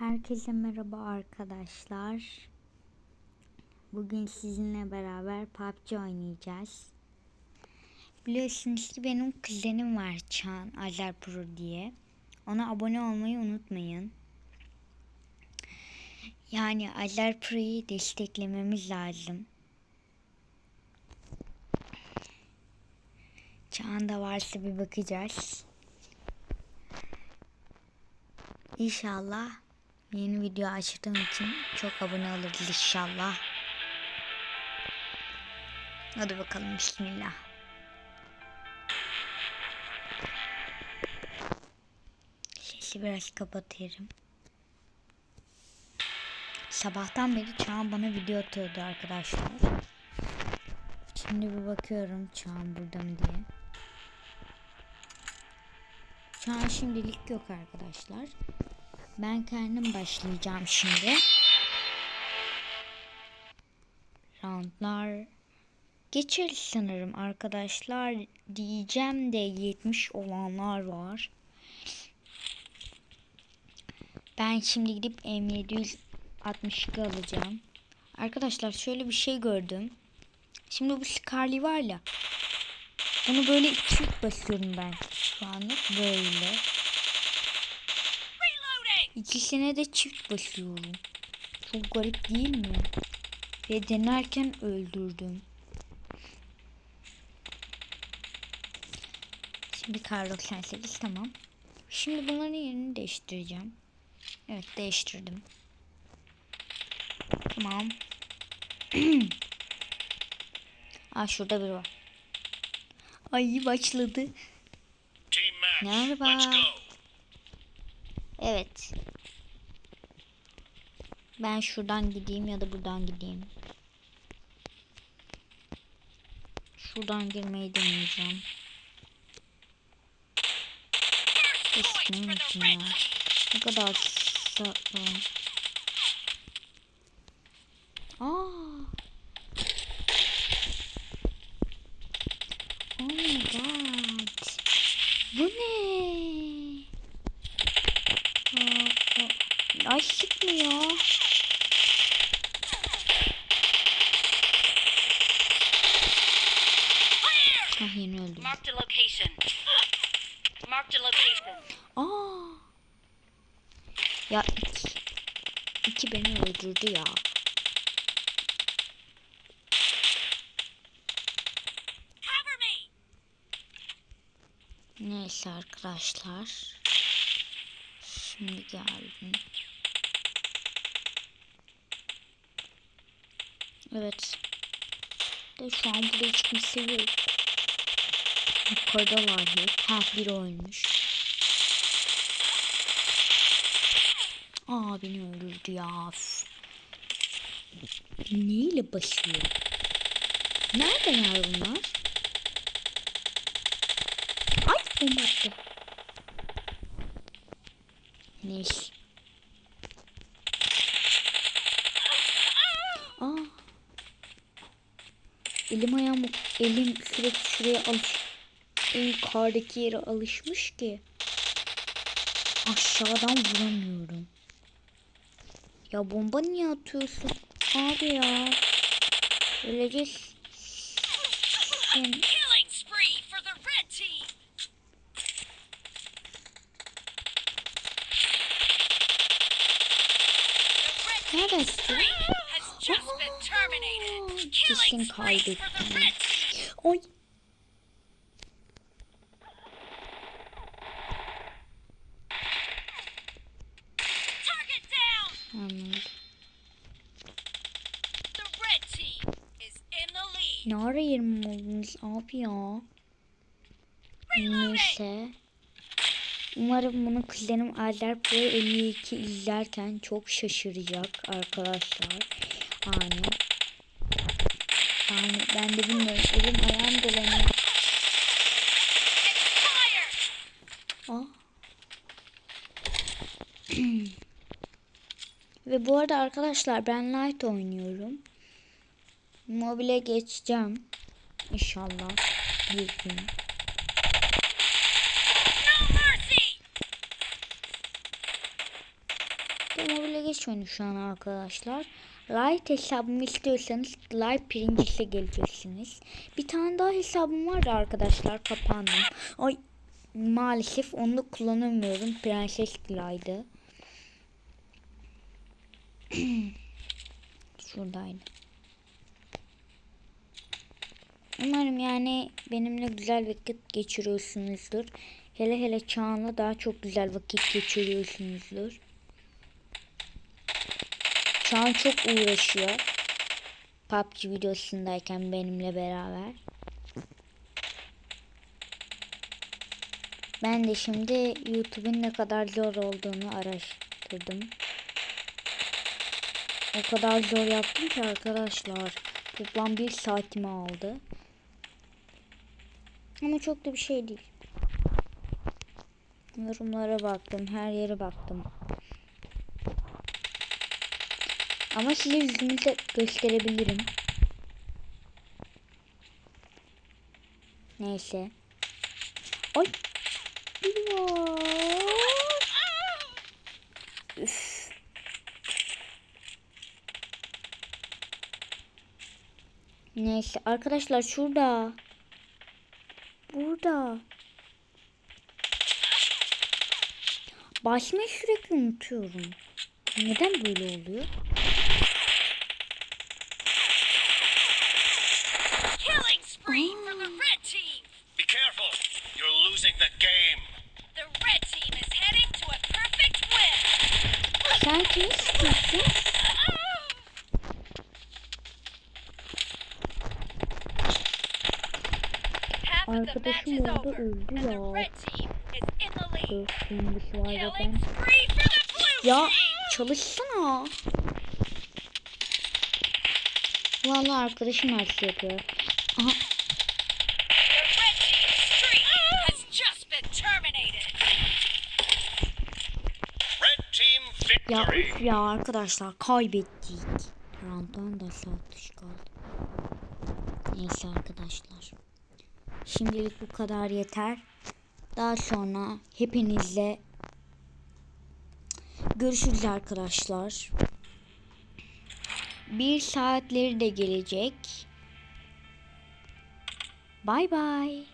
Herkese merhaba arkadaşlar. Bugün sizinle beraber PUBG oynayacağız. Biliyorsunuz ki benim kuzenim var Çağan Azer Pro diye. Ona abone olmayı unutmayın. Yani Azer Pro'yu desteklememiz lazım. Çağan da varsa bir bakacağız. İnşallah yeni video açtığım için çok abone oluruz inşallah. Hadi bakalım bismillah. Sesi biraz kapatıyorum. Sabahtan beri Çağan bana video atıyordu arkadaşlar. Şimdi bir bakıyorum Çağan burada mı diye. Şu an şimdilik yok arkadaşlar. Ben kendim başlayacağım şimdi. Roundlar geçeriz sanırım arkadaşlar. Diyeceğim de 70 olanlar var. Ben şimdi gidip M762 alacağım. Arkadaşlar şöyle bir şey gördüm. Şimdi bu Scarly var ya. Bunu böyle çift basıyorum ben. Şu anlık böyle. İkisine de çift basıyorum. Çok garip değil mi? Ve denerken öldürdüm. Şimdi kar 98 tamam. Şimdi bunların yerini değiştireceğim. Evet değiştirdim. Tamam. Aa şurada biri var. Ay başladı. Merhaba. Evet. Ben şuradan gideyim ya da buradan gideyim. Şuradan girmeyi deneyeceğim. Unuttum ya. Ne kadar saklı. Aa. Oh my god. Bu ne? Aa, aa. Ay çıkmıyor. Ah yeni öldüm. Aa. Ya iki, iki beni öldürdü ya. Neyse arkadaşlar. Şimdi geldim. Evet. De şu an burada hiç kimse yok. Yukarıdalar hep. Ha biri ölmüş. Aa beni öldürdü ya. Neyle basıyor? Neredeler bunlar? Ay bomba attı. Neyse. Aa. Elim ayağım elim sürekli şuraya alış en yukarıdaki yere alışmış ki aşağıdan vuramıyorum. Ya bomba niye atıyorsun? Abi ya. Öleceğiz. Sen Killing spree for the red Anladım. Ne ara 20 oldunuz abi ya? Neyse. Umarım bunu kuzenim Alder Pro 52 izlerken çok şaşıracak arkadaşlar. Yani. Yani ben de bilmiyorum. Elim ayağım dolanıyor. Ve bu arada arkadaşlar ben Light oynuyorum. Mobile geçeceğim. İnşallah bir gün. No mercy. Ama bile geçmedim şu an arkadaşlar. Light hesabımı istiyorsanız live birincisi geleceksiniz. Bir tane daha hesabım vardı arkadaşlar kapandım. Ay maalesef onu kullanamıyorum. Prenses Gly'dı. Şuradaydı. Umarım yani benimle güzel vakit geçiriyorsunuzdur. Hele hele Çağan'la daha çok güzel vakit geçiriyorsunuzdur. Çağan çok uğraşıyor. PUBG videosundayken benimle beraber. Ben de şimdi YouTube'un ne kadar zor olduğunu araştırdım. O kadar zor yaptım ki arkadaşlar. Toplam bir saatimi aldı. Ama çok da bir şey değil. Yorumlara baktım, her yere baktım. Ama size yüzümü de gösterebilirim. Neyse. Ay. Ya. Üf. Neyse arkadaşlar şurada. Burada. Basmayı sürekli unutuyorum. Neden böyle oluyor? Killing spree for Arkadaşım orada öldü ya. bir var zaten. Ya çalışsana. Vallahi arkadaşım her şey yapıyor. Aha ya üf ya arkadaşlar kaybettik. Rantan da satış kaldı. Neyse arkadaşlar. Şimdilik bu kadar yeter. Daha sonra hepinizle görüşürüz arkadaşlar. Bir saatleri de gelecek. Bay bay.